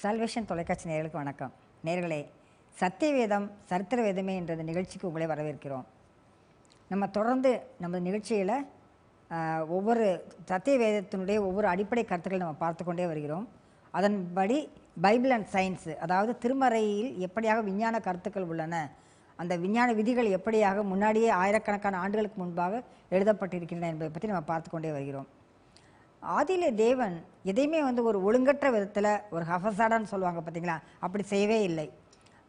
Salvation தொலைக்காட்சி நேர்களுக்கு வணக்கம். நேர்களே சத்திய வேதம் சரித்திர வேதமே என்ற நிகழ்ச்சிக்கு உங்களை வரவேற்கிறோம். நம்ம தொடர்ந்து நமது நிகழ்ச்சியில் ஒவ்வொரு சத்திய வேதத்தினுடைய ஒவ்வொரு அடிப்படை கருத்துக்களை நம்ம பார்த்து கொண்டே வருகிறோம். அதன்படி பைபிள் அண்ட் சயின்ஸ் அதாவது திருமறையில் எப்படியாக விஞ்ஞான கருத்துக்கள் உள்ளன அந்த விஞ்ஞான விதிகள் எப்படியாக முன்னாடியே ஆயிரக்கணக்கான ஆண்டுகளுக்கு முன்பாக எழுதப்பட்டிருக்கின்றன என்பதை பற்றி நம்ம பார்த்து கொண்டே வருகிறோம். ஆதியிலே தேவன் எதையுமே வந்து ஒரு ஒழுங்கற்ற விதத்தில் ஒரு ஹஃபசாடான்னு சொல்லுவாங்க பார்த்தீங்களா அப்படி செய்யவே இல்லை.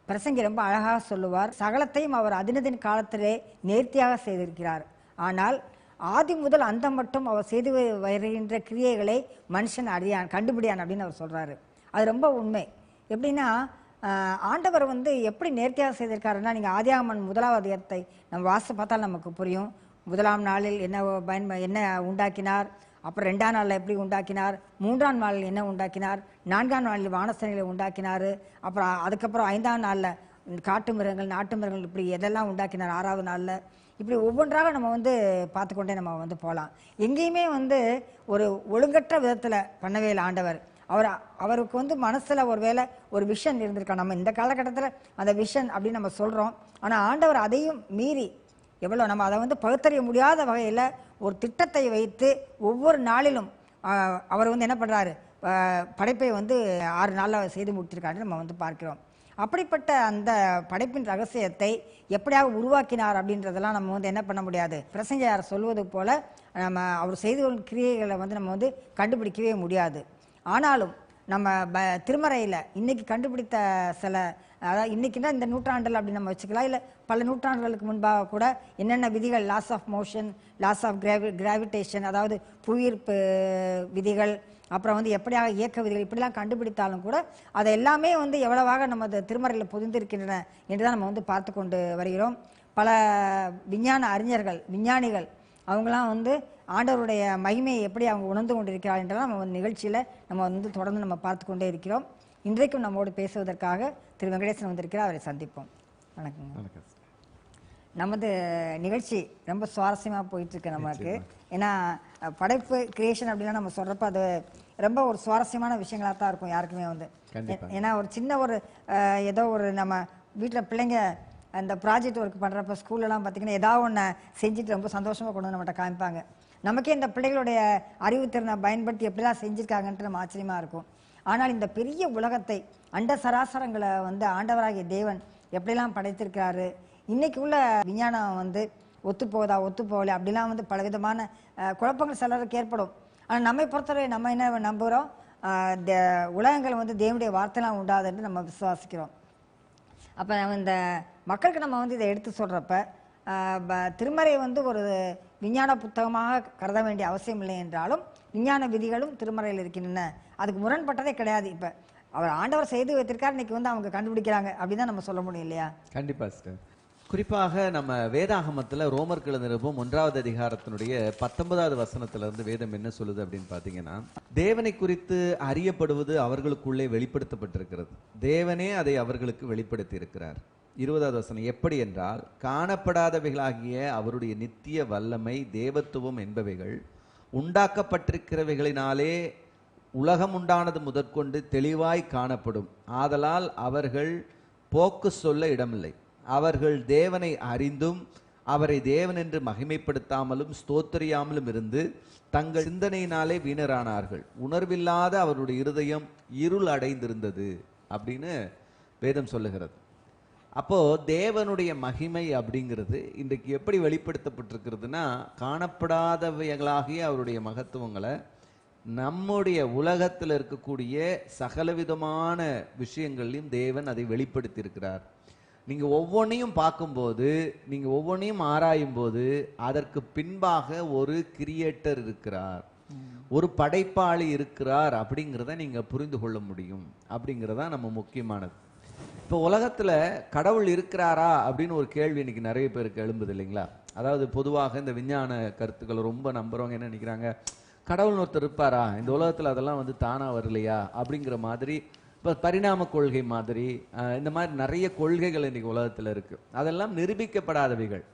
பிரசங்கி ரொம்ப அழகாக சொல்லுவார் சகலத்தையும் அவர் அதினதின் காலத்திலே நேர்த்தியாக செய்திருக்கிறார். ஆனால் ஆதி முதல் அந்த மட்டும் அவர் செய்து வருகின்ற கிரியைகளை மனுஷன் அறியான் கண்டுபிடியான் அப்படின்னு அவர் சொல்கிறாரு அது ரொம்ப உண்மை. எப்படின்னா ஆண்டவர் வந்து எப்படி நேர்த்தியாக செய்திருக்காருன்னா நீங்கள் ஆதியாகமன் முதலாவது இடத்தை நம்ம வாசித்து பார்த்தால் நமக்கு புரியும். முதலாம் நாளில் என்ன பயன் என்ன உண்டாக்கினார்? அப்புறம் ரெண்டாம் நாளில் எப்படி உண்டாக்கினார்? மூன்றாம் நாளில் என்ன உண்டாக்கினார்? நான்காம் நாளில் வானசனைகளை உண்டாக்கினார். அப்புறம் அதுக்கப்புறம் ஐந்தாம் நாளில் காட்டு மிருகங்கள் நாட்டு மிருகங்கள் இப்படி எதெல்லாம் உண்டாக்கினார் ஆறாவது நாளில்? இப்படி ஒவ்வொன்றாக நம்ம வந்து பார்த்துக்கொண்டே நம்ம வந்து போகலாம். எங்கேயுமே வந்து ஒரு ஒழுங்கற்ற விதத்தில் பண்ணவே இல்லை ஆண்டவர். அவர் அவருக்கு வந்து மனசில் ஒரு வேளை ஒரு விஷன் இருந்திருக்கா? நம்ம இந்த காலகட்டத்தில் அந்த விஷன் அப்படின்னு நம்ம சொல்கிறோம் ஆனால் ஆண்டவர் அதையும் மீறி எவ்வளோ நம்ம அதை வந்து பகுத்தறிய முடியாத வகையில் ஒரு திட்டத்தை வைத்து ஒவ்வொரு நாளிலும் அவர் வந்து என்ன பண்ணுறாரு படைப்பை வந்து ஆறு நாளில் செய்து முடிச்சிருக்காரு நம்ம வந்து பார்க்கிறோம். அப்படிப்பட்ட அந்த படைப்பின் ரகசியத்தை எப்படியாக உருவாக்கினார் அப்படின்றதெல்லாம் நம்ம வந்து என்ன பண்ண முடியாது? பிரசங்கையார் சொல்வது போல் நம்ம அவர் செய்து கொள்ளும் கிரியைகளை வந்து நம்ம வந்து கண்டுபிடிக்கவே முடியாது. ஆனாலும் நம்ம ப திருமறையில் இன்றைக்கி கண்டுபிடித்த சில அதாவது இன்னைக்குன்னா இந்த நூற்றாண்டில் அப்படி நம்ம வச்சுக்கலாம். இல்லை பல நூற்றாண்டுகளுக்கு முன்பாக கூட என்னென்ன விதிகள்? Laws of motion laws of கிராவி gravitation அதாவது புவியீர்ப்பு விதிகள் அப்புறம் வந்து எப்படியாக இயக்க விதிகள் இப்படிலாம் கண்டுபிடித்தாலும் கூட அதை எல்லாமே வந்து எவ்வளவாக நமது திருமறையில் பொதிந்திருக்கின்றன என்று தான் நம்ம வந்து பார்த்து கொண்டு வருகிறோம். பல விஞ்ஞான அறிஞர்கள் விஞ்ஞானிகள் அவங்களாம் வந்து ஆண்டவருடைய மகிமையை எப்படி அவங்க உணர்ந்து கொண்டிருக்கிறார் என்றெல்லாம் நம்ம வந்து நிகழ்ச்சியில் நம்ம வந்து தொடர்ந்து நம்ம பார்த்து கொண்டே இருக்கிறோம். இன்றைக்கும் நம்மோடு பேசுவதற்காக திரு வெங்கடேசன் வந்திருக்கிறார். அவரை சந்திப்போம். வணக்கம் சார். நமது நிகழ்ச்சி ரொம்ப சுவாரஸ்யமாக போயிட்டு இருக்கு நமக்கு ஏன்னா படைப்பு கிரியேஷன் அப்படின்னா நம்ம சொல்றப்ப அது ரொம்ப ஒரு சுவாரஸ்யமான விஷயங்களா தான் இருக்கும் யாருக்குமே வந்து. ஏன்னா ஒரு சின்ன ஒரு ஏதோ ஒரு நம்ம வீட்டில் பிள்ளைங்க அந்த ப்ராஜெக்ட் ஒர்க் பண்ணுறப்ப ஸ்கூல்லலாம் பார்த்தீங்கன்னா ஏதாவது ஒன்று செஞ்சுட்டு ரொம்ப சந்தோஷமாக கொண்டு வந்து நம்மகிட்ட காமிப்பாங்க. நமக்கே இந்த பிள்ளைகளுடைய அறிவுத்திறனை பயன்படுத்தி எப்படிலாம் செஞ்சுருக்காங்கன்ட்டு நம்ம ஆச்சரியமாக இருக்கும். ஆனால் இந்த பெரிய உலகத்தை அண்ட சராசரங்களை வந்து ஆண்டவராகிய தேவன் எப்படிலாம் படைத்திருக்கிறாரு? இன்னைக்கு உள்ள விஞ்ஞானம் வந்து ஒத்து போகுதா ஒத்து போகல அப்படிலாம் வந்து பலவிதமான குழப்பங்கள் சிலருக்கு ஏற்படும். ஆனால் நம்மை பொறுத்தவரை நம்ம என்ன நம்புகிறோம்? இந்த உலகங்கள் வந்து தேவனுடைய வார்த்தைலாம் உண்டாதுன்னு நம்ம விசுவாசிக்கிறோம். அப்போ இந்த மக்களுக்கு நம்ம வந்து இதை எடுத்து சொல்கிறப்ப திருமறை வந்து ஒரு விஞ்ஞான புத்தகமாக கருத வேண்டிய அவசியம் இல்லை என்றாலும் விஞ்ஞான விதிகளும் திருமறையில் இருக்கின்றன. அதுக்கு முரண்பட்டதே கிடையாது இப்போ. அவர் ஆண்டவர் செய்து வைத்திருக்கார் இன்னைக்கு வந்து அவங்க கண்டுபிடிக்கிறாங்க அப்படின்னு தான் நம்ம சொல்ல முடியும் இல்லையா? கண்டிப்பா சார் குறிப்பாக நம்ம வேதாகமத்தில் ரோமர் நிருபம் ஒன்றாவது அதிகாரத்தினுடைய பத்தொன்பதாவது வசனத்திலிருந்து வேதம் என்ன சொல்லுது அப்படின்னு பார்த்தீங்கன்னா தேவனை குறித்து அறியப்படுவது அவர்களுக்குள்ளே வெளிப்படுத்தப்பட்டிருக்கிறது. தேவனே அதை அவர்களுக்கு வெளிப்படுத்தி இருக்கிறார் இருபதாவது வசனம் எப்படி என்றால் காணப்படாதவைகளாகிய அவருடைய நித்திய வல்லமை தேவத்துவம் என்பவைகள் உண்டாக்கப்பட்டிருக்கிறவைகளினாலே உலகம் உண்டானது முதற்கொண்டு தெளிவாய் காணப்படும். ஆதலால் அவர்கள் போக்கு சொல்ல இடமில்லை. அவர்கள் தேவனை அறிந்தும் அவரை தேவன் என்று மகிமைப்படுத்தாமலும் ஸ்தோத்தரியாமலும் இருந்து தங்கள் சிந்தனையினாலே வீணரானார்கள். உணர்வில்லாத அவருடைய இருதயம் இருள் அடைந்திருந்தது அப்படின்னு வேதம் சொல்லுகிறது. அப்போ தேவனுடைய மகிமை அப்படிங்கிறது இன்றைக்கு எப்படி வெளிப்படுத்தப்பட்டிருக்கிறதுனா காணப்படாதவைகளாகிய அவருடைய மகத்துவங்களை நம்முடைய உலகத்தில் இருக்கக்கூடிய சகலவிதமான விஷயங்களையும் தேவன் அதை வெளிப்படுத்தி இருக்கிறார் நீங்க ஒவ்வொன்றையும் பார்க்கும்போது நீங்க ஒவ்வொன்றையும் ஆராயும் போது அதற்கு பின்பாக ஒரு கிரியேட்டர் இருக்கிறார். ஒரு படைப்பாளி இருக்கிறார் அப்படிங்கிறத நீங்க புரிந்து கொள்ள முடியும் அப்படிங்கிறதா நம்ம முக்கியமானது. இப்போ உலகத்துல கடவுள் இருக்கிறாரா அப்படின்னு ஒரு கேள்வி இன்னைக்கு நிறைய பேருக்கு எழும்புது இல்லைங்களா? அதாவது பொதுவாக இந்த விஞ்ஞான கருத்துக்களை ரொம்ப நம்புறவங்க என்ன நினைக்கிறாங்க? கடவுள்னு ஒருத்தர் இருப்பாரா? இந்த உலகத்துல அதெல்லாம் வந்து தானா வரலையா? அப்படிங்கிற மாதிரி இப்போ பரிணாம கொள்கை மாதிரி இந்த மாதிரி நிறைய கொள்கைகள் இன்னைக்கு உலகத்துல இருக்கு. அதெல்லாம் நிரூபிக்கப்படாதவைகள்.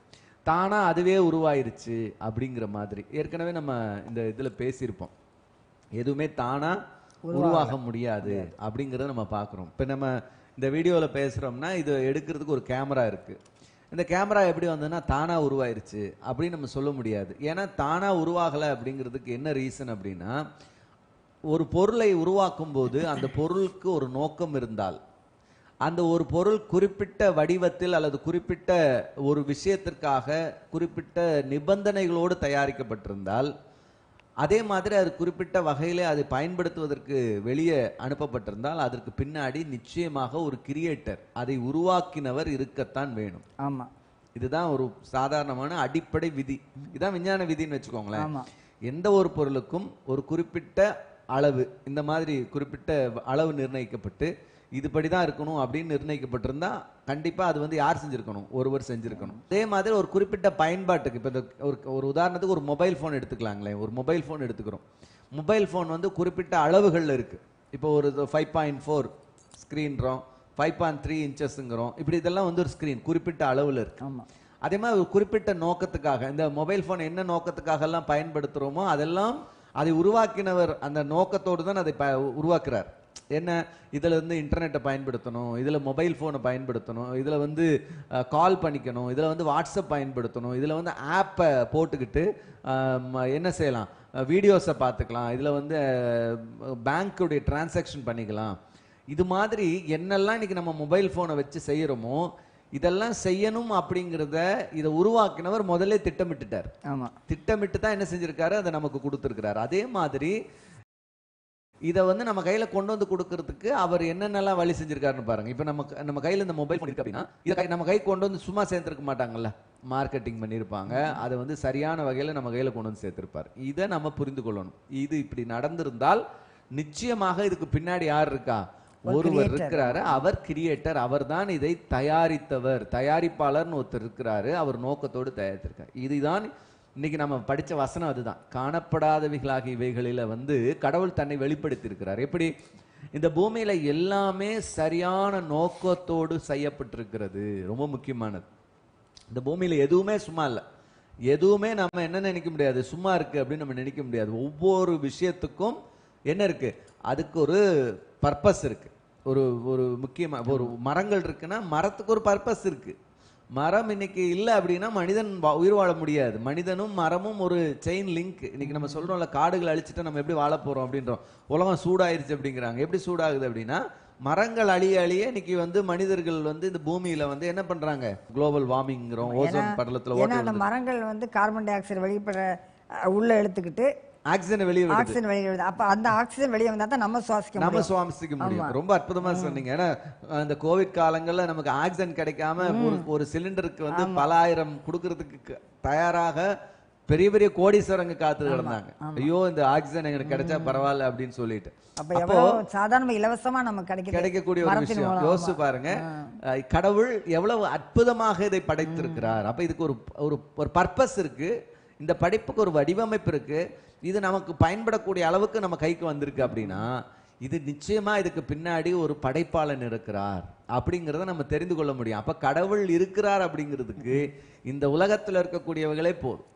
தானா அதுவே உருவாயிருச்சு அப்படிங்கிற மாதிரி. ஏற்கனவே நம்ம இந்த இதுல பேசியிருப்போம். எதுவுமே தானா உருவாக முடியாது அப்படிங்கறத நம்ம பார்க்குறோம் இப்போ நம்ம இந்த வீடியோவில் பேசுகிறோம்னா இது எடுக்கிறதுக்கு ஒரு கேமரா இருக்குது இந்த கேமரா எப்படி வந்ததுன்னா தானாக உருவாயிருச்சு அப்படின்னு நம்ம சொல்ல முடியாது. ஏன்னா தானாக உருவாகலை அப்படிங்கிறதுக்கு என்ன ரீசன் அப்படின்னா ஒரு பொருளை உருவாக்கும் போது அந்த பொருளுக்கு ஒரு நோக்கம் இருந்தால் அந்த ஒரு பொருள் குறிப்பிட்ட வடிவத்தில் அல்லது குறிப்பிட்ட ஒரு விஷயத்திற்காக குறிப்பிட்ட நிபந்தனைகளோடு தயாரிக்கப்பட்டிருந்தால் அதே மாதிரி அது குறிப்பிட்ட வகையிலே அதை பயன்படுத்துவதற்கு வெளியே அனுப்பப்பட்டிருந்தால் அதற்கு பின்னாடி நிச்சயமாக ஒரு கிரியேட்டர் அதை உருவாக்கினவர் இருக்கத்தான் வேணும். ஆமாம் இதுதான் ஒரு சாதாரணமான அடிப்படை விதி. இதான் விஞ்ஞான விதின்னு வச்சுக்கோங்களேன். எந்த ஒரு பொருளுக்கும் ஒரு குறிப்பிட்ட அளவு இந்த மாதிரி குறிப்பிட்ட அளவு நிர்ணயிக்கப்பட்டு இதுபடி தான் இருக்கணும் அப்படின்னு நிர்ணயிக்கப்பட்டிருந்தா கண்டிப்பா அது வந்து யார் செஞ்சிருக்கணும்? ஒருவர் செஞ்சிருக்கணும். அதே மாதிரி ஒரு குறிப்பிட்ட பயன்பாட்டுக்கு இப்போ இந்த ஒரு ஒரு உதாரணத்துக்கு ஒரு மொபைல் ஃபோன் எடுத்துக்கலாங்களேன் ஒரு மொபைல் ஃபோன் எடுத்துக்கிறோம். மொபைல் ஃபோன் வந்து குறிப்பிட்ட அளவுகள்ல இருக்கு. இப்போ ஒரு ஃபைவ் பாயிண்ட் ஃபோர் ஸ்க்ரீன்றோம் ஃபைவ் பாயிண்ட் த்ரீ இன்ச்சஸ்ங்கிறோம் இப்படி இதெல்லாம் வந்து ஒரு ஸ்க்ரீன் குறிப்பிட்ட அளவுல இருக்கு. ஆமாம் அதே மாதிரி ஒரு குறிப்பிட்ட நோக்கத்துக்காக இந்த மொபைல் ஃபோன் என்ன நோக்கத்துக்காக எல்லாம் பயன்படுத்துறோமோ அதெல்லாம் அதை உருவாக்கினவர் அந்த நோக்கத்தோடு தான் அதை உருவாக்குறார். என்ன? இதுல வந்து இன்டர்நெட்டை பயன்படுத்தணும் இதுல மொபைல் ஃபோனை பயன்படுத்தணும் இதுல வந்து கால் பண்ணிக்கணும் இதுல வந்து வாட்ஸ்அப் பயன்படுத்தணும் இதுல வந்து ஆப்பை போட்டுக்கிட்டு என்ன செய்யலாம்? வீடியோஸை பார்த்துக்கலாம் இதுல வந்து பேங்க்குடைய டிரான்சாக்ஷன் பண்ணிக்கலாம். இது மாதிரி என்னெல்லாம் இன்னைக்கு நம்ம மொபைல் ஃபோனை வச்சு செய்யறோமோ இதெல்லாம் செய்யணும் அப்படிங்கிறத இதை உருவாக்கினவர் முதல்ல திட்டமிட்டுட்டார். ஆமாம் திட்டமிட்டு தான் என்ன செஞ்சிருக்காரு? அதை நமக்கு கொடுத்துருக்கிறாரு. அதே மாதிரி இதை வந்து நம்ம கையில கொண்டு வந்து கொடுக்கறதுக்கு அவர் என்னென்னலாம் வழி செஞ்சிருக்காருன்னு பாருங்க. இப்போ நம்ம நம்ம கையில இந்த மொபைல் ஃபோன் இருக்கு அப்படின்னா இதை நம்ம கை கொண்டு வந்து சும்மா சேர்த்துருக்க மாட்டாங்கல்ல. மார்க்கெட்டிங் பண்ணியிருப்பாங்க. அதை வந்து சரியான வகையில நம்ம கையில கொண்டு வந்து சேர்த்திருப்பார். இதை நம்ம புரிந்து கொள்ளணும். இது இப்படி நடந்திருந்தால் நிச்சயமாக இதுக்கு பின்னாடி யார் இருக்கா? ஒரு ஒருவர். இருக்கிறாரு. அவர் கிரியேட்டர் அவர்தான் இதை தயாரித்தவர். தயாரிப்பாளர்னு ஒருத்தர் இருக்கிறாரு. அவர் நோக்கத்தோடு தயாரித்திருக்கார். இதுதான் இன்னைக்கு நம்ம படித்த வசனம் அதுதான். காணப்படாதவைகளாகிய இவைகளில் வந்து கடவுள் தன்னை வெளிப்படுத்தி இருக்கிறார் எப்படி? இந்த பூமியில எல்லாமே சரியான நோக்கத்தோடு செய்யப்பட்டிருக்கிறது. ரொம்ப முக்கியமானது. இந்த பூமியில எதுவுமே சும்மா இல்லை. எதுவுமே நம்ம என்ன நினைக்க முடியாது? சும்மா இருக்கு அப்படின்னு நம்ம நினைக்க முடியாது. ஒவ்வொரு விஷயத்துக்கும் என்ன இருக்கு? அதுக்கு ஒரு பர்பஸ் இருக்கு. ஒரு ஒரு முக்கியமா ஒரு மரங்கள் இருக்குன்னா மரத்துக்கு ஒரு பர்பஸ் இருக்கு. மரம் இன்னைக்கு இல்லை அப்படின்னா மனிதன் உயிர் வாழ முடியாது. மனிதனும் மரமும் ஒரு செயின் லிங்க் இன்னைக்கு நம்ம சொல்றோம்ல காடுகள் அழிச்சிட்டா நம்ம எப்படி வாழ போறோம் அப்படின்றோம். உலகம் சூடாயிருச்சு அப்படிங்கிறாங்க. எப்படி சூடாகுது அப்படின்னா மரங்கள் அழிய அழிய இன்னைக்கு வந்து மனிதர்கள் வந்து இந்த பூமியில வந்து என்ன பண்றாங்க? குளோபல் வார்மிங்கிறோம் ஓசோன் படலத்துல மரங்கள் வந்து கார்பன் டை ஆக்சைடு அஹ், உள்ள எடுத்துக்கிட்டு ஆக்சிஜனை வெளியே ஆக்சிஜன் வெளியே விடுது அப்ப அந்த ஆக்சிஜன் வெளியே வந்தா தான் நம்ம சுவாசிக்க நம்ம சுவாசிக்க முடியும். ரொம்ப அற்புதமா சொன்னீங்க. ஏன்னா அந்த கோவிட் காலங்கள்ல நமக்கு ஆக்சிஜன் கிடைக்காம ஒரு ஒரு சிலிண்டருக்கு வந்து பல ஆயிரம் கொடுக்கறதுக்கு தயாராக பெரிய பெரிய கோடீஸ்வரங்க காத்து கிடந்தாங்க ஐயோ இந்த ஆக்சிஜன் எங்களுக்கு கிடைச்சா பரவாயில்ல அப்படின்னு சொல்லிட்டு. அப்ப சாதாரண இலவசமா நமக்கு கிடைக்குது. கிடைக்கக்கூடிய ஒரு விஷயம். யோசிச்சு பாருங்க. கடவுள் எவ்வளவு அற்புதமாக இதை படைத்திருக்கிறார். அப்ப இதுக்கு ஒரு ஒரு ஒரு பர்பஸ் இருக்கு. இந்த படைப்புக்கு ஒரு வடிவமைப்பு இருக்கு. இது நமக்கு பயன்படக்கூடிய அளவுக்கு நம்ம கைக்கு வந்திருக்கு அப்படின்னா இது நிச்சயமா இதுக்கு பின்னாடி ஒரு படைப்பாளன் இருக்கிறார் அப்படிங்கிறத நம்ம தெரிந்து கொள்ள முடியும். அப்ப கடவுள் இருக்கிறார் அப்படிங்கிறதுக்கு இந்த உலகத்துல இருக்கக்கூடியவங்களே போதும்.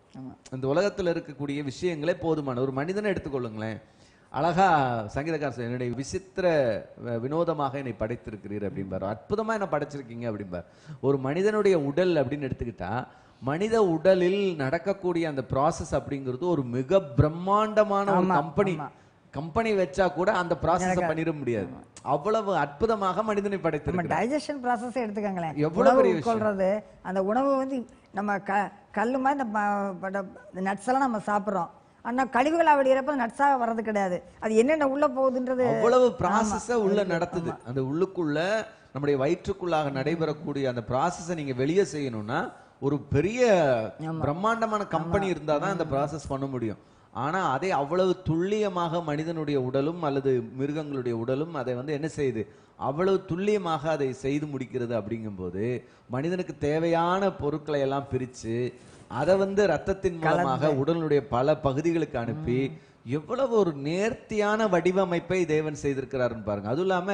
இந்த உலகத்துல இருக்கக்கூடிய விஷயங்களே போதுமான ஒரு மனிதனை எடுத்துக்கொள்ளுங்களேன். அழகா சங்கீதக்காரர் சொல்றார், என்னுடைய விசித்திர வினோதமாக என்னை படைத்திருக்கிறீர் அப்படிம்பார். அற்புதமா என்ன படைச்சிருக்கீங்க அப்படிம்பார். ஒரு மனிதனுடைய உடல் அப்படின்னு எடுத்துக்கிட்டா மனித உடலில் நடக்கக்கூடிய அந்த ப்ராசஸ் அப்படிங்கிறது ஒரு மிக பிரம்மாண்டமான ஒரு கம்பெனி. கம்பெனி வச்சா கூட அந்த ப்ராசஸ் பண்ணிட முடியாது. அவ்வளவு அற்புதமாக மனிதனை நம்ம படைத்திருக்கிறார் டைஜஷன் ப்ராசஸ் எடுத்துக்கங்களேன். எவ்வளவு பெரிய. உட்கொள்றது அந்த உணவு வந்து நம்ம க கல்லு மாதிரி இந்த நட்ஸ் எல்லாம் நம்ம சாப்பிடுறோம். ஆனா கழிவுகளா வெளியிறப்ப நட்ஸா வர்றது கிடையாது. அது என்னென்ன உள்ள போகுதுன்றது அவ்வளவு ப்ராசஸ உள்ள நடத்துது. அந்த உள்ளுக்குள்ள நம்முடைய வயிற்றுக்குள்ளாக நடைபெறக்கூடிய அந்த ப்ராசஸை நீங்க வெளியே செய்யணும்னா ஒரு பெரிய பிரம்மாண்டமான கம்பெனி இருந்தாதான் அந்த ப்ராசஸ் பண்ண முடியும். ஆனா அதை அவ்வளவு துல்லியமாக மனிதனுடைய உடலும் அல்லது மிருகங்களுடைய உடலும் அதை வந்து என்ன செய்யுது அவ்வளவு துல்லியமாக அதை செய்து முடிக்கிறது அப்படிங்கும்போது மனிதனுக்கு தேவையான பொருட்களை எல்லாம் பிரிச்சு அதை வந்து ரத்தத்தின் மூலமாக உடலுடைய பல பகுதிகளுக்கு அனுப்பி எவ்வளவு ஒரு நேர்த்தியான வடிவமைப்பை தேவன் செய்திருக்கிறாருன்னு பாருங்க. அதுவும் இல்லாம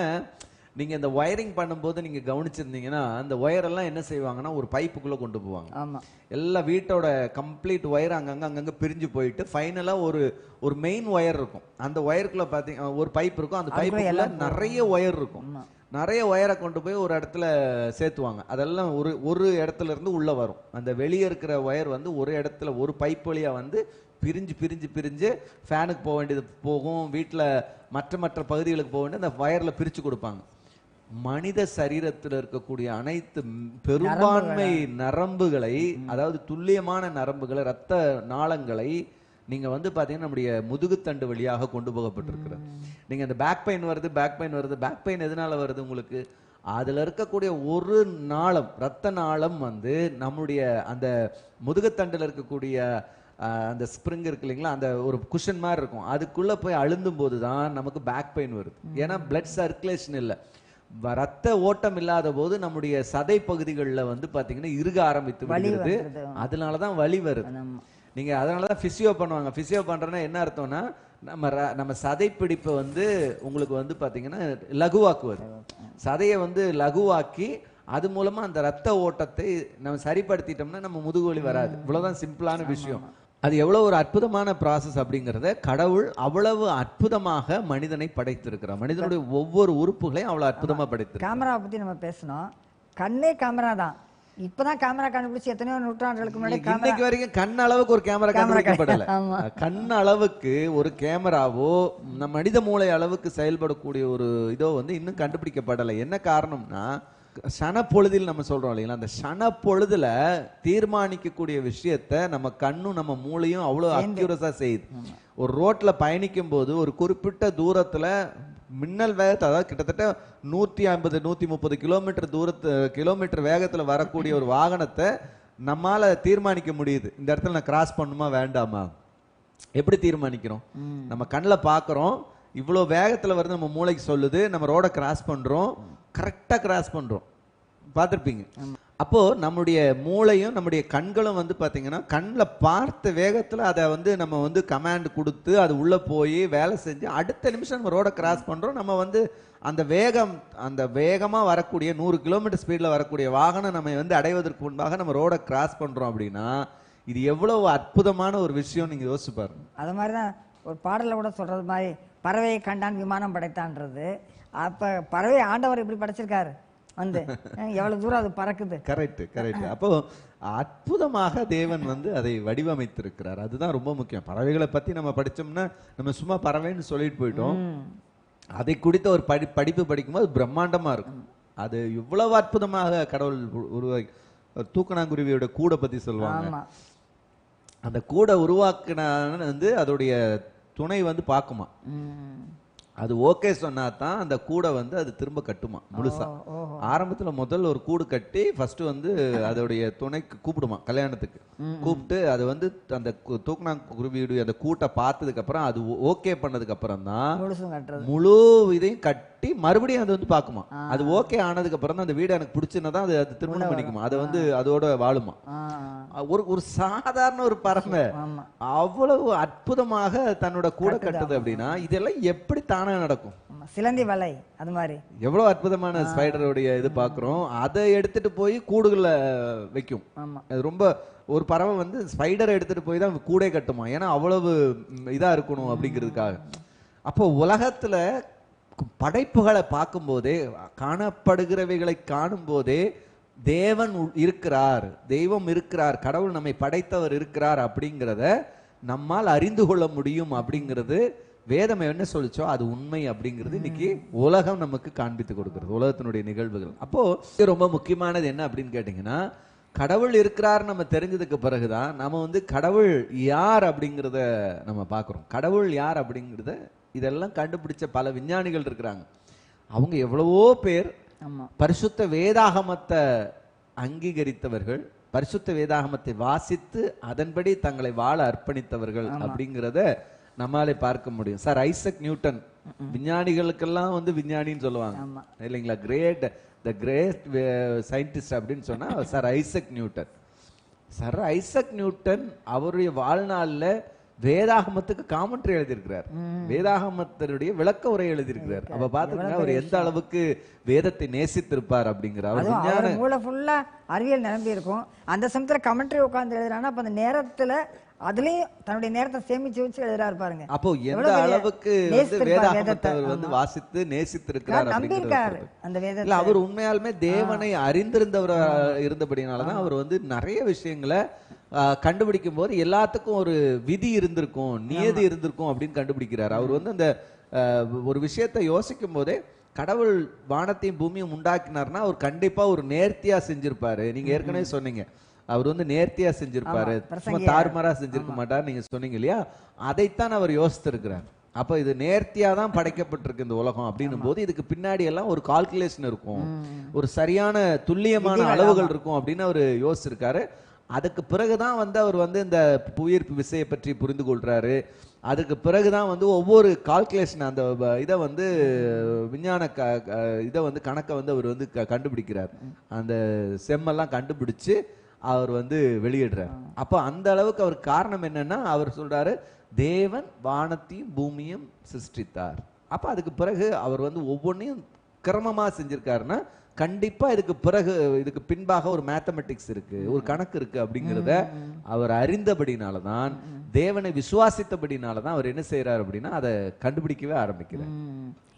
நீங்க இந்த ஒயரிங் பண்ணும்போது நீங்க கவனிச்சிருந்தீங்கன்னா அந்த ஒயர் எல்லாம் என்ன செய்வாங்கன்னா ஒரு பைப்புக்குள்ள கொண்டு போவாங்க. ஆமா. எல்லா வீட்டோட கம்ப்ளீட் ஒயர் அங்கங்க அங்கங்க பிரிஞ்சு போயிட்டு ஃபைனலா ஒரு ஒரு மெயின் ஒயர் இருக்கும். அந்த ஒயருக்குள்ள பாத்தீங்க ஒரு பைப் இருக்கும். அந்த பைப்புக்குள்ள நிறைய ஒயர் இருக்கும். நிறைய ஒயரை கொண்டு போய் ஒரு இடத்துல சேர்த்துவாங்க. அதெல்லாம் ஒரு ஒரு இடத்துல இருந்து உள்ள வரும். அந்த வெளியே இருக்கிற ஒயர் வந்து ஒரு இடத்துல ஒரு பைப் வழியா வந்து பிரிஞ்சு பிரிஞ்சு பிரிஞ்சு ஃபேனுக்கு போக வேண்டியது போகும். வீட்டில் மற்ற மற்ற பகுதிகளுக்கு போக வேண்டியது அந்த வயர்ல பிரிச்சு கொடுப்பாங்க. மனித சரீரத்தில் இருக்கக்கூடிய அனைத்து பெரும்பான்மை நரம்புகளை. அதாவது துல்லியமான நரம்புகளை ரத்த நாளங்களை நீங்க வந்து பாத்தீங்கன்னா நம்முடைய முதுகுத்தண்டு வழியாக கொண்டு போகப்பட்டிருக்கிறது நீங்க அந்த பேக் பெயின் வருது பேக் பெயின் வருது பேக் பெயின் எதனால வருது உங்களுக்கு? அதுல இருக்கக்கூடிய ஒரு நாளம் ரத்த நாளம் வந்து நம்முடைய அந்த முதுகுத்தண்டுல இருக்கக்கூடிய அந்த ஸ்ப்ரிங் இருக்கு இல்லைங்களா அந்த ஒரு குஷன் மாதிரி இருக்கும். அதுக்குள்ள போய் அழுந்தும் போது தான் நமக்கு பேக் பெயின் வருது. ஏன்னா பிளட் சர்க்குலேஷன் இல்லை. ரத்த ஓட்டம் இல்லாத போது நம்முடைய சதை பகுதிகளில் வந்து பாத்தீங்கன்னா இறுக ஆரம்பித்து விடுகிறது. அதனால தான் வலி வருது. நீங்க அதனால தான் ஃபிசியோ பண்ணுவாங்க. ஃபிசியோ பண்றேன்னா என்ன அர்த்தம்னா நம்ம நம்ம சதை பிடிப்பை வந்து உங்களுக்கு வந்து பாத்தீங்கன்னா லகுவாக்குவது சதையை வந்து லகுவாக்கி அது மூலமா அந்த ரத்த ஓட்டத்தை நம்ம சரிப்படுத்திட்டோம்னா நம்ம முதுகு வலி வராது. இவ்வளவுதான் சிம்பிளான விஷயம். அது எவ்வளவு ஒரு அற்புதமான ப்ராசஸ் அப்படிங்கறத கடவுள் அவ்வளவு அற்புதமாக மனிதனை படைத்திருக்கிறார். மனிதனுடைய ஒவ்வொரு உறுப்புகளையும் அவ்வளவு அற்புதமா படைத்திருக்கிறார். கேமராவை பத்தி நம்ம பேசணும். கண்ணே கேமரா தான். இப்பதான் கேமரா கண்டுபிடிச்சு எத்தனையோ நூற்றாண்டுகளுக்கு முன்னாடி இன்னைக்கு வரைக்கும் கண் அளவுக்கு ஒரு கேமரா கண்டுபிடிக்கப்படல. கண் அளவுக்கு ஒரு கேமராவோ நம்ம மனித மூளை அளவுக்கு செயல்படக்கூடிய ஒரு இதோ வந்து இன்னும் கண்டுபிடிக்கப்படலை. என்ன காரணம்னா சன பொழுதில் நம்ம சொல்றோம் இல்லைங்களா? அந்த சன பொழுதுல தீர்மானிக்கக்கூடிய விஷயத்த நம்ம கண்ணும் நம்ம மூளையும் அவ்வளவு அக்யூரஸா செய்யுது. ஒரு ரோட்ல பயணிக்கும் போது ஒரு குறிப்பிட்ட தூரத்துல மின்னல் வேகத்தை அதாவது கிட்டத்தட்ட நூத்தி ஐம்பது நூத்தி முப்பது கிலோமீட்டர் தூரத்து கிலோமீட்டர் வேகத்துல வரக்கூடிய ஒரு வாகனத்தை நம்மால தீர்மானிக்க முடியுது. இந்த இடத்துல நான் கிராஸ் பண்ணுமா வேண்டாமா? எப்படி தீர்மானிக்கிறோம்? நம்ம கண்ணில் பார்க்குறோம் இவ்வளோ வேகத்தில் வருது நம்ம மூளைக்கு சொல்லுது நம்ம ரோட கிராஸ் பண்ணுறோம் கரெக்டாக கிராஸ் பண்ணுறோம் பார்த்துருப்பீங்க. அப்போது நம்முடைய மூளையும் நம்முடைய கண்களும் வந்து பார்த்தீங்கன்னா கண்ணில் பார்த்த வேகத்தில் அதை வந்து நம்ம வந்து கமாண்ட் கொடுத்து அது உள்ளே போய் வேலை செஞ்சு அடுத்த நிமிஷம் நம்ம ரோட கிராஸ் பண்ணுறோம் நம்ம வந்து அந்த வேகம் அந்த வேகமாக வரக்கூடிய நூறு கிலோமீட்டர் ஸ்பீடில் வரக்கூடிய வாகனம் நம்ம வந்து அடைவதற்கு முன்பாக நம்ம ரோட கிராஸ் பண்ணுறோம் அப்படின்னா இது எவ்வளோ அற்புதமான ஒரு விஷயம் நீங்கள் யோசிச்சு பாருங்க. அது மாதிரி தான் ஒரு பாடலில் கூட சொல்கிறது மாதிரி பறவையை கண்டான் விமானம் படைத்தான்றது. அப்ப பறவை ஆண்டவர் இப்படி படைச்சிருக்காரு. வந்து எவ்வளவு தூரம் அது பறக்குது. கரெக்ட் கரெக்ட் அப்போ அற்புதமாக தேவன் வந்து அதை வடிவமைத்திருக்கிறார். அதுதான் ரொம்ப முக்கியம். பறவைகளை பத்தி நம்ம படிச்சோம்னா நம்ம சும்மா பறவைன்னு சொல்லிட்டு போயிட்டோம். அதை குறித்த ஒரு படி படிப்பு படிக்கும்போது பிரம்மாண்டமா இருக்கும். அது இவ்வளவு அற்புதமாக கடவுள் உருவாக்கி தூக்கணாங்குருவியோட கூடை பத்தி சொல்லுவாங்க. அந்த கூடை உருவாக்குன வந்து அதோடைய துணை வந்து பார்க்குமா? அது ஓகே சொன்னா தான் அந்த கூடை வந்து அது திரும்ப கட்டுமா முழுசா. ஆரம்பத்துல முதல்ல ஒரு கூடு கட்டி ஃபர்ஸ்ட் வந்து அதோடைய துணைக்கு கூப்பிடுமா கல்யாணத்துக்கு. கூப்பிட்டு அது வந்து அந்த கு- தூக்கணாங்குருவியுடைய அந்த கூட்டை பார்த்ததுக்கு அப்புறம் அது ஓகே பண்ணதுக்கு அப்புறம் தான் முழு இதையும் கட்டி மறுபடியும் அது வந்து பார்க்குமா. அது ஓகே ஆனதுக்கு அப்புறம் தான் அந்த வீடு எனக்கு பிடிச்சுன்னா தான் அது அது திருமணம் பண்ணிக்குமா. அது வந்து அதோட வாழுமா. ஒரு ஒரு சாதாரண ஒரு பறவை. அவ்வளவு அற்புதமாக தன்னோட கூட கட்டுது அப்படின்னா இதெல்லாம் எப்படி தானா நடக்கும். ஆமா சிலந்தி வலை அது மாதிரி. எவ்வளவு அற்புதமான ஸ்பைடருடைய இது பார்க்குறோம் அதை எடுத்துட்டு போய் கூடுகளை வைக்கும். அது ரொம்ப ஒரு பறவை வந்து ஸ்பைடரை எடுத்துட்டு போய் தான் கூடே கட்டுமா? ஏன்னா அவ்வளவு இதா இருக்கணும் அப்படிங்கிறதுக்காக. அப்போ உலகத்துல படைப்புகளை பார்க்கும்போதே காணப்படுகிறவைகளை காணும் போதே தேவன் இருக்கிறார் தெய்வம் இருக்கிறார் கடவுள் நம்மை படைத்தவர் இருக்கிறார் அப்படிங்கிறத நம்மால் அறிந்து கொள்ள முடியும் அப்படிங்கிறது வேதம் என்ன சொல்லிச்சோ அது உண்மை அப்படிங்கிறது இன்னைக்கு உலகம் நமக்கு காண்பித்து கொடுக்கிறது உலகத்தினுடைய நிகழ்வுகள். அப்போ ரொம்ப முக்கியமானது என்ன அப்படின்னு கேட்டிங்கன்னா கடவுள் இருக்கிறார் நம்ம தெரிஞ்சதுக்கு பிறகுதான் நம்ம வந்து கடவுள் யார் அப்படிங்கிறத நம்ம பார்க்குறோம். கடவுள் யார் அப்படிங்கிறத இதெல்லாம் கண்டுபிடிச்ச பல விஞ்ஞானிகள் இருக்கிறாங்க. அவங்க எவ்வளவோ பேர் பரிசுத்த வேதாகமத்தை அங்கீகரித்தவர்கள் பரிசுத்த வேதாகமத்தை வாசித்து அதன்படி தங்களை வாழ அர்ப்பணித்தவர்கள் அப்படிங்கிறத நம்மாலே பார்க்க முடியும். சார் ஐசக் நியூட்டன் விஞ்ஞானிகளுக்கெல்லாம் வந்து விஞ்ஞானின்னு சொல்லுவாங்க. இல்லைங்களா? கிரேட் த கிரேட் சயின்டிஸ்ட் அப்படின்னு சொன்னா sir Isaac Newton. Sir Isaac Newton அவருடைய வாழ்நாள்ல வேதாகமத்துக்கு காமெண்ட்ரி எழுதியிருக்கிறார். வேதாகமத்தினுடைய விளக்க உரை எழுதியிருக்கிறார். அப்ப பாத்துக்கங்க அவர் எந்த அளவுக்கு வேதத்தை நேசித்திருப்பார் அப்படிங்கிற அவர் விஞ்ஞான மூளை ஃபுல்லா அறிவியல் நிரம்பி இருக்கும் அந்த சமயத்துல கமெண்ட்ரி உட்கார்ந்து எழுதுறான்னா அப்ப அந்த நேரத்துல அதுலயும் தன்னுடைய நேரத்தை சேமிச்சு வச்சு எழுதுறாரு பாருங்க. அப்போ எந்த அளவுக்கு வேதாகமத்தை. அவர் வந்து வாசித்து நேசித்திருக்கிறார் நம்பி அப்படிங்கிறது இருக்காரு பொறுத்து. அந்த வேதத்தை. இல்ல அவர் உண்மையாலுமே தேவனை அறிந்திருந்தவர் இருந்தபடினாலதான் அவர் வந்து நிறைய விஷயங்களை கண்டுபிடிக்கும் போது எல்லாத்துக்கும் ஒரு விதி இருந்திருக்கும் நியதி இருந்திருக்கும் அப்படின்னு கண்டுபிடிக்கிறார். அவர் வந்து அந்த ஒரு விஷயத்தை யோசிக்கும் போதே கடவுள் வானத்தையும் பூமியும் உண்டாக்கினார்னா அவர் கண்டிப்பா ஒரு நேர்த்தியா செஞ்சிருப்பாரு. நீங்க ஏற்கனவே சொன்னீங்க. அவர் வந்து நேர்த்தியா செஞ்சிருப்பாரு. சும்மா. தாறுமாறா செஞ்சிருக்க மாட்டார் நீங்க சொன்னீங்க இல்லையா? அதைத்தான் அவர் யோசித்திருக்கிறார். அப்ப இது நேர்த்தியா தான் படைக்கப்பட்டிருக்கு இந்த உலகம் அப்படின்னும் போது இதுக்கு பின்னாடி எல்லாம் ஒரு கால்குலேஷன் இருக்கும். ஒரு சரியான துல்லியமான அளவுகள் இருக்கும் அப்படின்னு அவர் யோசிச்சிருக்காரு. அதுக்கு பிறகுதான் வந்து அவர் வந்து இந்த புவியீர்ப்பு விசையை பற்றி புரிந்து கொள்றாரு. அதுக்கு பிறகுதான் வந்து ஒவ்வொரு கால்குலேஷன் அந்த இதை வந்து விஞ்ஞான க க- இதை வந்து கணக்கை வந்து அவர் வந்து க- கண்டுபிடிக்கிறார். அந்த செம்மெல்லாம் கண்டுபிடிச்சு அவர் வந்து வெளியிடுறார். அப்போ அந்த அளவுக்கு அவர் காரணம் என்னன்னா அவர் சொல்றாரு தேவன் வானத்தையும் பூமியும் சிருஷ்டித்தார். அப்ப அதுக்கு பிறகு அவர் வந்து ஒவ்வொன்றையும் கிரமமா செஞ்சிருக்காருன்னா கண்டிப்பா இதுக்கு பிறகு இதுக்கு பின்பாக ஒரு மேத்தமெட்டிக்ஸ் இருக்கு ஒரு கணக்கு இருக்கு அப்படிங்கிறத அவர் அறிந்தபடினால தான் தேவனை விசுவாசித்தபடினால தான் அவர் என்ன செய்றாரு அப்படின்னா அதை கண்டுபிடிக்கவே ஆரம்பிக்கிறார்.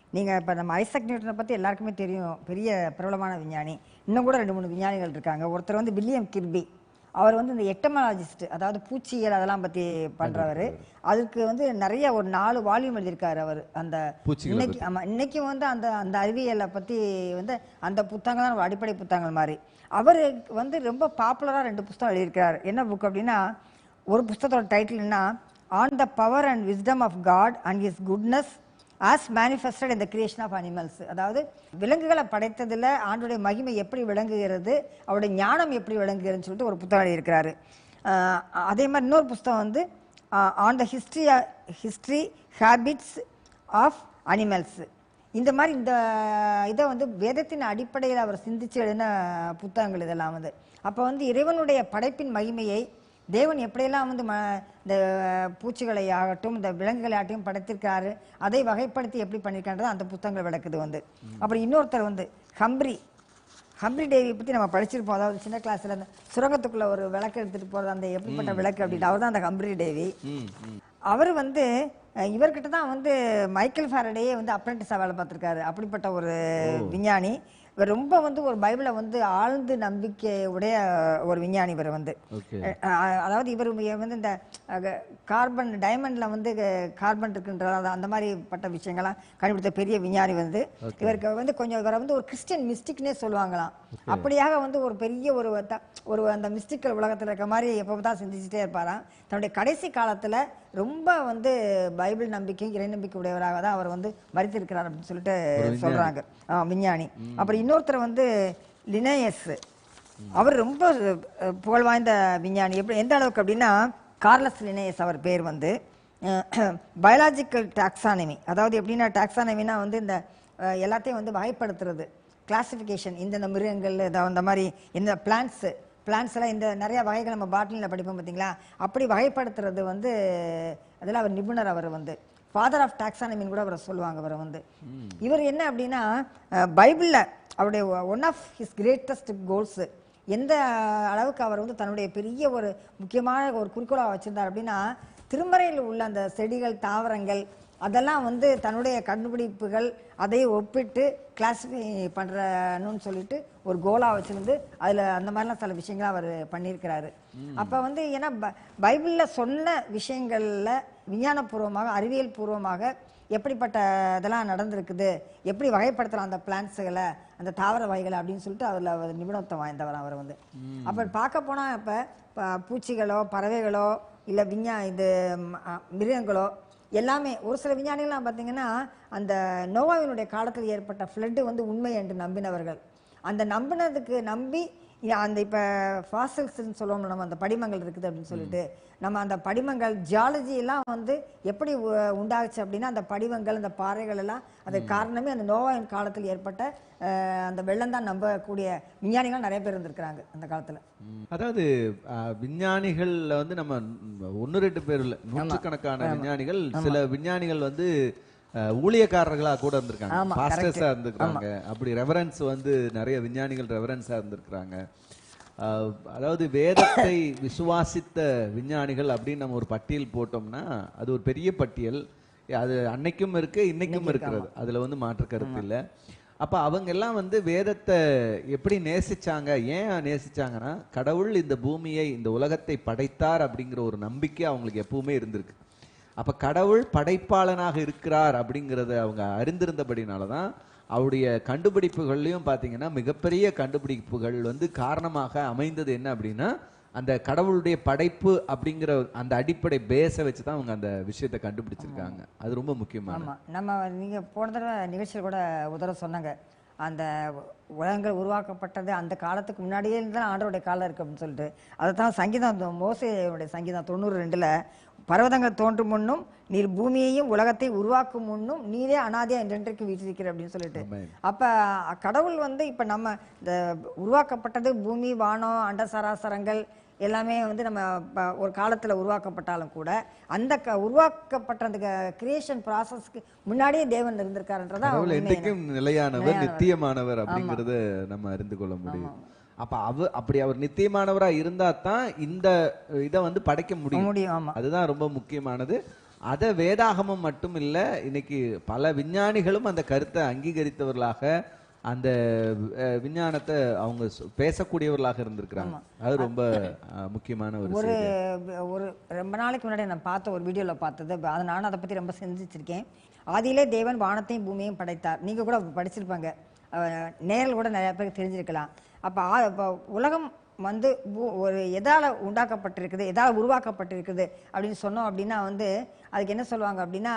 ம். நீங்க இப்ப நம்ம ஐசக் நியூட்டனை பத்தி எல்லாருக்குமே தெரியும். பெரிய பிரபலமான விஞ்ஞானி. இன்னும் கூட ரெண்டு மூணு விஞ்ஞானிகள் இருக்காங்க. ஒருத்தர் வந்து வில்லியம் கிர்பி. அவர் வந்து இந்த எட்டமாலஜிஸ்ட் அதாவது பூச்சியியல் அதெல்லாம் பத்தி பண்றவர். அதுக்கு வந்து நிறைய ஒரு நாலு வால்யூம் எழுதியிருக்காரு அவர். அந்த இன்னைக்கு ஆமா இன்னைக்கு வந்து அந்த அந்த அறிவியலை பத்தி வந்து அந்த புத்தகம் தான் அடிப்படை புத்தகங்கள் மாதிரி. அவர் வந்து ரொம்ப பாப்புலரா ரெண்டு புத்தகம் எழுதியிருக்காரு என்ன புக் அப்படின்னா ஒரு புத்தகத்தோட டைட்டில் என்ன on the power and wisdom of God and his goodness as manifested இந்த கிரியேஷன் ஆஃப் அனிமல்ஸ் அதாவது விலங்குகளை படைத்ததில் ஆண்டுடைய மகிமை எப்படி விளங்குகிறது அவருடைய ஞானம் எப்படி விளங்குகிறதுன்னு சொல்லிட்டு ஒரு புத்தகம் எழுதியிருக்கிறாரு. அதே மாதிரி இன்னொரு புத்தகம் வந்து on the history history habits of animals இந்த மாதிரி இந்த இதை வந்து வேதத்தின் அடிப்படையில் அவர் சிந்திச்சு எழுதின புத்தகங்கள் இதெல்லாம் வந்து. அப்போ வந்து இறைவனுடைய படைப்பின் மகிமையை தேவன் எப்படியெல்லாம் வந்து ம இந்த பூச்சிகளை ஆகட்டும் இந்த விலங்குகளை ஆகட்டும் படைத்திருக்காரு அதை வகைப்படுத்தி எப்படி பண்ணியிருக்கான்றது அந்த புத்தகங்கள் விளக்குது வந்து. அப்புறம் இன்னொருத்தர் வந்து ஹம்ப்ரி ஹம்ப்ரி டேவியை பற்றி நம்ம படிச்சிருப்போம். அதாவது சின்ன கிளாஸ்ல அந்த சுரங்கத்துக்குள்ள ஒரு விளக்கு எடுத்துட்டு போறது அந்த எப்படிப்பட்ட விளக்கு அப்படின்னு அவர் தான் அந்த ஹம்ப்ரி டேவி. அவர் வந்து இவர்கிட்ட தான் வந்து மைக்கேல் ஃபேரடேயே வந்து அப்ரெண்டிஸாக வேலை பார்த்துருக்காரு. அப்படிப்பட்ட ஒரு விஞ்ஞானி. ரொம்ப வந்து ஒரு பைபிளை வந்து ஆழ்ந்து நம்பிக்கை உடைய ஒரு விஞ்ஞானி இவர் வந்து. அதாவது இவர் வந்து இந்த கார்பன் டைமண்ட்ல வந்து கார்பன் இருக்குன்ற அந்த- அந்த மாதிரி பட்ட விஷயங்கள்லாம் கண்டுபிடித்த பெரிய விஞ்ஞானி வந்து இவருக்கு வந்து கொஞ்சம் இவரை வந்து ஒரு கிறிஸ்டியன் மிஸ்டிக்னே சொல்லுவாங்களாம். அப்படியாக வந்து ஒரு பெரிய ஒரு ஒரு அந்த மிஸ்டிக்கல் உலகத்துல இருக்க மாதிரி எப்போ தான் சிந்திச்சுட்டே இருப்பாராம். தன்னுடைய கடைசி காலத்துல ரொம்ப வந்து பைபிள் நம்பிக்கை இறை நம்பிக்கை உடையவராக தான் அவர் வந்து மறித்திருக்கிறார் அப்படின்னு சொல்லிட்டு சொல்றாங்க. ஆ, விஞ்ஞானி. அப்புறம் இன்னொருத்தர் வந்து லினேயஸ். அவர் ரொம்ப புகழ் வாய்ந்த விஞ்ஞானி. எப்படி எந்த அளவுக்கு அப்படின்னா கார்லஸ் லினேயஸ் அவர் பேர் வந்து பயாலாஜிக்கல் டாக்ஸானமி. அதாவது எப்படின்னா டாக்ஸானமினா வந்து இந்த எல்லாத்தையும் வந்து வகைப்படுத்துறது. கிளாசிஃபிகேஷன் இந்தந்த மிருகங்கள் அந்த மாதிரி இந்த பிளான்ஸ் பிளான்ஸ் எல்லாம் இந்த நிறைய வகைகள் நம்ம பாட்டிலில் படிப்போம் பார்த்தீங்களா? அப்படி வகைப்படுத்துறது வந்து அதில் அவர் நிபுணர் அவர் வந்து. ஃபாதர் ஆஃப் டாக்ஸானமின்னு கூட அவரை சொல்லுவாங்க அவரை வந்து. இவர் என்ன அப்படின்னா பைபிளில் அவருடைய one of his greatest goals எந்த அளவுக்கு அவர் வந்து தன்னுடைய பெரிய ஒரு முக்கியமான ஒரு குறிக்கோளாக வச்சிருந்தார் அப்படின்னா திருமறையில் உள்ள அந்த செடிகள் தாவரங்கள் அதெல்லாம் வந்து தன்னுடைய கண்டுபிடிப்புகள் அதை ஒப்பிட்டு கிளாஸிஃபை பண்ணுறணும்னு சொல்லிட்டு ஒரு கோலாக வச்சிருந்து அதில் அந்த மாதிரிலாம் சில விஷயங்களை அவர் பண்ணியிருக்கிறாரு. அப்போ வந்து ஏன்னா ப- பைபிளில் சொன்ன விஷயங்களில் விஞ்ஞானபூர்வமாக அறிவியல் பூர்வமாக எப்படிப்பட்ட இதெல்லாம் நடந்திருக்குது எப்படி வகைப்படுத்தலாம் அந்த பிளான்ஸுகளை அந்த தாவர வகைகளை அப்படின்னு சொல்லிட்டு அதில் அவர் நிபுணத்துவம் வாய்ந்தவர் அவர் வந்து. அப்போ பார்க்க போனால் இப்போ பூச்சிகளோ பறவைகளோ இல்லை விஞ்ஞா இது மிருகங்களோ எல்லாமே ஒரு சில விஞ்ஞானிகள்லாம் பார்த்தீங்கன்னா அந்த நோவாவினுடைய காலத்தில் ஏற்பட்ட ஃப்ளட்டு வந்து உண்மை என்று நம்பினவர்கள். அந்த நம்பினதுக்கு நம்பி அந்த இப்போ ஃபாசில்ஸ்ன்னு சொல்லுவோம்ல நம்ம அந்த படிமங்கள் இருக்குது அப்படின்னு சொல்லிட்டு நம்ம அந்த படிமங்கள் ஜியாலஜி எல்லாம் வந்து எப்படி உ- உண்டாகுச்சு அப்படின்னா அந்த படிவங்கள் அந்த பாறைகள் எல்லாம் அதுக்கு காரணமே அந்த நோவாயின் காலத்தில் ஏற்பட்ட அந்த வெள்ளம் தான் நம்பக்கூடிய விஞ்ஞானிகள் நிறைய பேர் இருந்திருக்கிறாங்க அந்த காலத்தில். அதாவது விஞ்ஞானிகள்ல வந்து நம்ம ஒன்னு ரெண்டு பேர் இல்ல நூற்றுக்கணக்கான விஞ்ஞானிகள் சில விஞ்ஞானிகள் வந்து ஊழியக்காரர்களா கூட இருந்திருக்காங்க. பாஸ்டர்ஸா இருந்திருக்காங்க அப்படி ரெவரன்ஸ் வந்து நிறைய விஞ்ஞானிகள் ரெவரன்ஸா இருந்திருக்கிறாங்க. அதாவது வேதத்தை விசுவாசித்த விஞ்ஞானிகள் அப்படின்னு நம்ம ஒரு பட்டியல் போட்டோம்னா அது ஒரு பெரிய பட்டியல். அது அன்னைக்கும் இருக்கு இன்னைக்கும் இருக்கிறது. அதுல வந்து மாற்று கருத்து இல்ல. அப்ப அவங்க எல்லாம் வந்து வேதத்தை எப்படி நேசிச்சாங்க ஏன் நேசிச்சாங்கன்னா கடவுள் இந்த பூமியை இந்த உலகத்தை படைத்தார் அப்படிங்கிற ஒரு நம்பிக்கை அவங்களுக்கு எப்பவுமே இருந்திருக்கு. அப்ப கடவுள் படைப்பாளனாக இருக்கிறார் அப்படிங்கிறத அவங்க அறிந்திருந்தபடினால தான் அவருடைய கண்டுபிடிப்புகள்லையும் பார்த்தீங்கன்னா மிகப்பெரிய கண்டுபிடிப்புகள் வந்து காரணமாக அமைந்தது என்ன அப்படின்னா அந்த கடவுளுடைய படைப்பு அப்படிங்கிற அந்த அடிப்படை பேஸை வச்சு தான் அவங்க அந்த விஷயத்தை கண்டுபிடிச்சிருக்காங்க. அது ரொம்ப முக்கியமான நம்ம நீங்கள் போன தடவை நிகழ்ச்சியில் கூட தடவை சொன்னாங்க. அந்த உலகங்கள் உருவாக்கப்பட்டது அந்த காலத்துக்கு முன்னாடியே தான் ஆண்டவருடைய காலம் இருக்குது அப்படின்னு சொல்லிட்டு. அதை தான் சங்கீதம் மோசையுடைய சங்கீதம் தொண்ணூறு ரெண்டில் பர்வதங்கள் தோன்றும் முன்னும் நீர் பூமியையும் உலகத்தை உருவாக்கும் முன்னும் நீரே அனாதியா என்றென்றைக்கு வீற்றிருக்கிற அப்படின்னு சொல்லிட்டு. அப்ப கடவுள் வந்து இப்ப நம்ம இந்த உருவாக்கப்பட்டது பூமி வானம் அண்ட சராசரங்கள் எல்லாமே வந்து நம்ம ஒரு காலத்துல உருவாக்கப்பட்டாலும் கூட அந்த க உருவாக்கப்பட்ட அந்த கிரியேஷன் ப்ராசஸ்க்கு முன்னாடியே தேவன் இருந்திருக்காருன்றதா கடவுள் உண்மை. என்றைக்கும் நிலையானவர் நித்தியமானவர் அப்படிங்கறத நம்ம அறிந்து கொள்ள முடியும் அப்ப அவ அப்படி அவர் நித்தியமானவரா இருந்தா தான் இந்த இதை வந்து படைக்க முடியும். அதுதான் ரொம்ப முக்கியமானது. அதை வேதாகமம் மட்டும் இல்ல இன்னைக்கு பல விஞ்ஞானிகளும் அந்த கருத்தை அங்கீகரித்தவர்களாக அந்த விஞ்ஞானத்தை அவங்க பேசக்கூடியவர்களாக இருந்திருக்கிறாங்க. அது ரொம்ப முக்கியமான ஒரு ஒரு. ஒரு ரொம்ப நாளைக்கு முன்னாடி நான் பார்த்த ஒரு வீடியோவில் பார்த்தது அது நானும் அதை பற்றி ரொம்ப சிந்திச்சிருக்கேன். ஆதியிலே தேவன் வானத்தையும் பூமியையும் படைத்தார். நீங்கள் கூட படிச்சிருப்பாங்க. நேரில் கூட நிறைய பேருக்கு தெரிஞ்சிருக்கலாம். அப்போ இப்போ உலகம் வந்து பூ- ஒரு எதால் உண்டாக்கப்பட்டிருக்குது எதால் உருவாக்கப்பட்டிருக்குது அப்படின்னு சொன்னோம் அப்படின்னா வந்து அதுக்கு என்ன சொல்லுவாங்க அப்படின்னா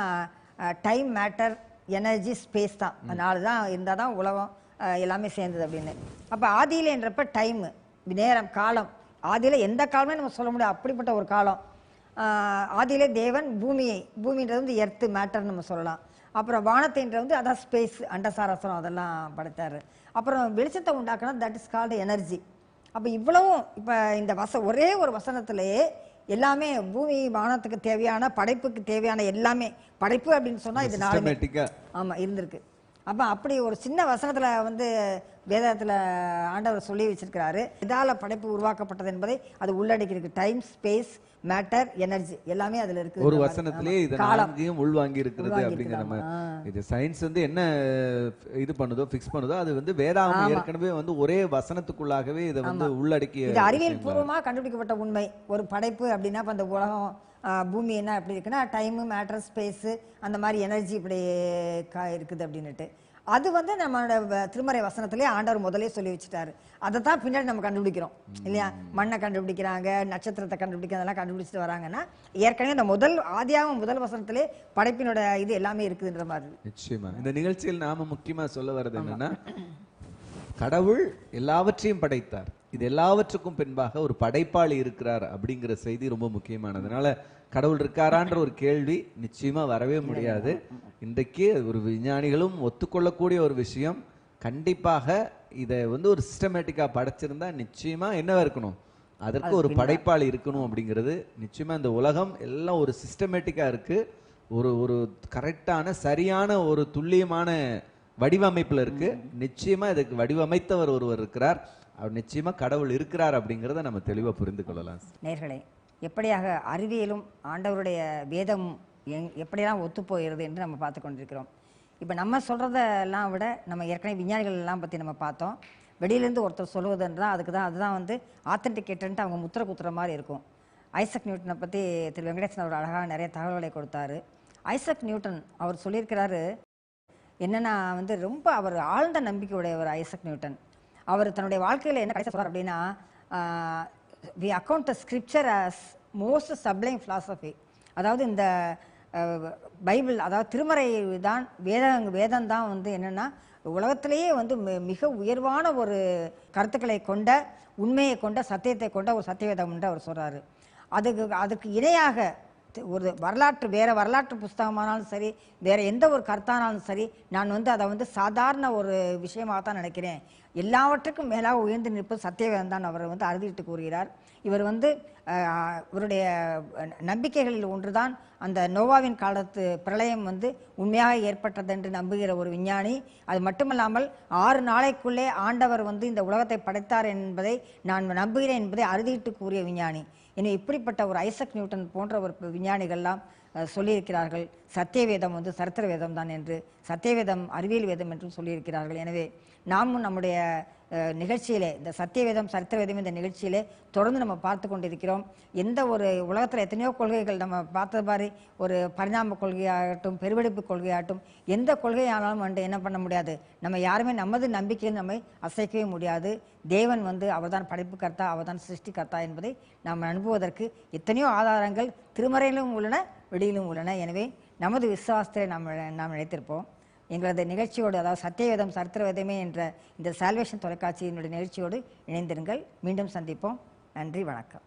டைம் மேட்டர் எனர்ஜி ஸ்பேஸ் தான். நாலு தான் இருந்தால் தான் உலகம் எல்லாமே சேர்ந்தது அப்படின்னு. அப்போ ஆதியிலன்றப்ப டைமு நேரம் காலம். ஆதியில எந்த காலமே நம்ம சொல்ல முடியாது. அப்படிப்பட்ட ஒரு காலம். ஆதியிலே தேவன் பூமியை பூமின்றது வந்து எர்த்து மேட்டர்னு நம்ம சொல்லலாம். அப்புறம் வானத்தைன்றது வந்து அதான் ஸ்பேஸ் அண்டசாரசனம் அதெல்லாம் படைத்தாரு. அப்புறம் வெளிச்சத்தை உண்டாக்குனா தட் இஸ் கால்டு எனர்ஜி அப்போ இவ்வளவும் இப்போ இந்த வச ஒரே ஒரு வசனத்திலேயே எல்லாமே பூமி வானத்துக்கு தேவையான படைப்புக்கு தேவையான எல்லாமே படைப்பு அப்படின்னு சொன்னா இது நாலுமே. சிஸ்டமேட்டிக்கா ஆமா இருந்திருக்கு. அப்ப அப்படி ஒரு சின்ன வசனத்துல வந்து வேதத்துல ஆண்டவர் சொல்லி வச்சிருக்கிறாரு. இதால படைப்பு உருவாக்கப்பட்டது என்பதை அது உள்ளடக்கி இருக்கு டைம் ஸ்பேஸ் மேட்டர் எனர்ஜி எல்லாமே அதுல இருக்கு ஒரு வசனத்திலேயே இதை காலம் நான்கையும் உள்வாங்கி இருக்கிறது அப்படிங்கிற நம்ம. இது சயின்ஸ் வந்து என்ன இது பண்ணுதோ ஃபிக்ஸ் பண்ணுதோ அது வந்து வேதாகம் ஏற்கனவே வந்து ஒரே வசனத்துக்குள்ளாகவே இதை வந்து உள்ளடக்கிய இது அறிவியல் பூர்வமா கண்டுபிடிக்கப்பட்ட உண்மை. ஒரு படைப்பு அப்படின்னா அந்த உலகம் பூமி என்ன எப்படி இருக்குன்னா டைமு மேட்டர் ஸ்பேஸு அந்த மாதிரி எனர்ஜி இப்படி இருக்குது அப்படின்னுட்டு. அது வந்து நம்மளோட திருமறை வசனத்திலே ஆண்டவர் முதலே சொல்லி வச்சுட்டாரு. அதை தான் பின்னாடி நம்ம கண்டுபிடிக்கிறோம். இல்லையா? மண்ணை கண்டுபிடிக்கிறாங்க நட்சத்திரத்தை கண்டுபிடிக்க அதெல்லாம் கண்டுபிடிச்சிட்டு வராங்கன்னா ஏற்கனவே இந்த முதல் ஆதியாகவும் முதல் வசனத்திலே படைப்பினோட இது எல்லாமே இருக்குதுன்ற மாதிரி. நிச்சயமா. இந்த நிகழ்ச்சியில் நாம முக்கியமா சொல்ல வர்றது என்னன்னா கடவுள் எல்லாவற்றையும் படைத்தார். இது எல்லாவற்றுக்கும் பின்பாக ஒரு படைப்பாளி இருக்கிறார் அப்படிங்கிற செய்தி ரொம்ப முக்கியமானது. அதனால கடவுள் இருக்காரான்ற ஒரு கேள்வி நிச்சயமா வரவே முடியாது. இன்றைக்கு ஒரு விஞ்ஞானிகளும் ஒத்துக்கொள்ளக்கூடிய ஒரு விஷயம். கண்டிப்பாக இதை வந்து ஒரு சிஸ்டமேட்டிக்கா படைச்சிருந்தா நிச்சயமா என்னவா இருக்கணும்? அதற்கு ஒரு படைப்பாளி இருக்கணும் அப்படிங்கிறது நிச்சயமா இந்த உலகம் எல்லாம் ஒரு சிஸ்டமேட்டிக்கா இருக்கு. ஒரு ஒரு கரெக்டான சரியான ஒரு துல்லியமான வடிவமைப்புல இருக்கு. நிச்சயமா இதுக்கு வடிவமைத்தவர் ஒருவர் இருக்கிறார். அவர் நிச்சயமாக கடவுள் இருக்கிறார் அப்படிங்கிறத நம்ம தெளிவாக புரிந்து கொள்ளலாம் நேர்களே எப்படியாக அறிவியலும் ஆண்டவருடைய வேதம் எங் எப்படியெல்லாம் ஒத்துப்போகிறது என்று நம்ம பார்த்து கொண்டிருக்கிறோம். இப்போ நம்ம சொல்கிறதெல்லாம் விட நம்ம ஏற்கனவே விஞ்ஞானிகள் எல்லாம் பற்றி நம்ம பார்த்தோம். வெளியிலேருந்து ஒருத்தர் சொல்லுவதுன்றா அதுக்கு தான் அதுதான் வந்து ஆத்தென்டிகேட்டன்ட்டு அவங்க முத்திர குத்துற மாதிரி இருக்கும். ஐசக் நியூட்டனை பற்றி திரு வெங்கடேசன் அவர் அழகாக நிறைய தகவல்களை கொடுத்தாரு. ஐசக் நியூட்டன் அவர் சொல்லியிருக்கிறாரு என்னென்னா வந்து ரொம்ப அவர் ஆழ்ந்த நம்பிக்கை உடையவர் ஐசக் நியூட்டன். அவர் தன்னுடைய வாழ்க்கையில் என்ன கடைசி சொல்றார் அப்படின்னா we account the scripture as most sublime philosophy அதாவது இந்த பைபிள் அதாவது திருமறை தான் வேத வேதம் தான் வந்து என்னென்னா உலகத்திலேயே வந்து மிக உயர்வான ஒரு கருத்துக்களை கொண்ட உண்மையை கொண்ட சத்தியத்தை கொண்ட ஒரு சத்தியவேதம் என்று அவர் சொல்கிறாரு அதுக்கு அதுக்கு இணையாக ஒரு வரலாற்று வேறு வரலாற்று புஸ்தகமானாலும் சரி வேறு எந்த ஒரு கருத்தானாலும் சரி நான் வந்து அதை வந்து சாதாரண ஒரு விஷயமாக தான் நினைக்கிறேன். எல்லாவற்றுக்கும் மேலாக உயர்ந்து நிற்பது சத்தியவேதம் தான் அவர் வந்து அறுதிட்டு கூறுகிறார். இவர் வந்து இவருடைய நம்பிக்கைகளில் ஒன்றுதான் அந்த நோவாவின் காலத்து பிரளயம் வந்து உண்மையாக ஏற்பட்டது என்று நம்புகிற ஒரு விஞ்ஞானி. அது மட்டுமல்லாமல் ஆறு நாளைக்குள்ளே ஆண்டவர் வந்து இந்த உலகத்தை படைத்தார் என்பதை நான் நம்புகிறேன் என்பதை அறுதிட்டு கூறிய விஞ்ஞானி. எனவே இப்படிப்பட்ட ஒரு ஐசக் நியூட்டன் போன்ற ஒரு விஞ்ஞானிகள்லாம் சொல்லியிருக்கிறார்கள். சத்தியவேதம் வந்து சரித்திர வேதம் தான் என்று சத்தியவேதம் அறிவியல் வேதம் என்றும் சொல்லியிருக்கிறார்கள். எனவே நாமும் நம்முடைய நிகழ்ச்சியிலே இந்த சத்தியவேதம் சரித்திர வேதம் இந்த நிகழ்ச்சியிலே தொடர்ந்து நம்ம பார்த்து கொண்டிருக்கிறோம். எந்த ஒரு உலகத்தில் எத்தனையோ கொள்கைகள் நம்ம பார்த்தது மாதிரி ஒரு பரிணாம கொள்கையாகட்டும் பெருவெடுப்பு கொள்கையாகட்டும் எந்த கொள்கையானாலும் வந்து என்ன பண்ண முடியாது. நம்ம யாருமே நமது நம்பிக்கையில் நம்மை அசைக்கவே முடியாது. தேவன் வந்து அவர்தான் படைப்பு கர்த்தா அவர்தான் சிருஷ்டி கர்த்தா என்பதை நாம் அனுப்புவதற்கு எத்தனையோ ஆதாரங்கள் திருமறையிலும் உள்ளன வெளியிலும் உள்ளன. எனவே நமது விசுவாசத்தை நாம் நாம் நினைத்திருப்போம். எங்களது நிகழ்ச்சியோடு அதாவது சத்தியவேதம் சரித்திரவேதமே என்ற இந்த சால்வேஷன் தொலைக்காட்சியினுடைய நிகழ்ச்சியோடு இணைந்திருங்கள். மீண்டும் சந்திப்போம். நன்றி வணக்கம்.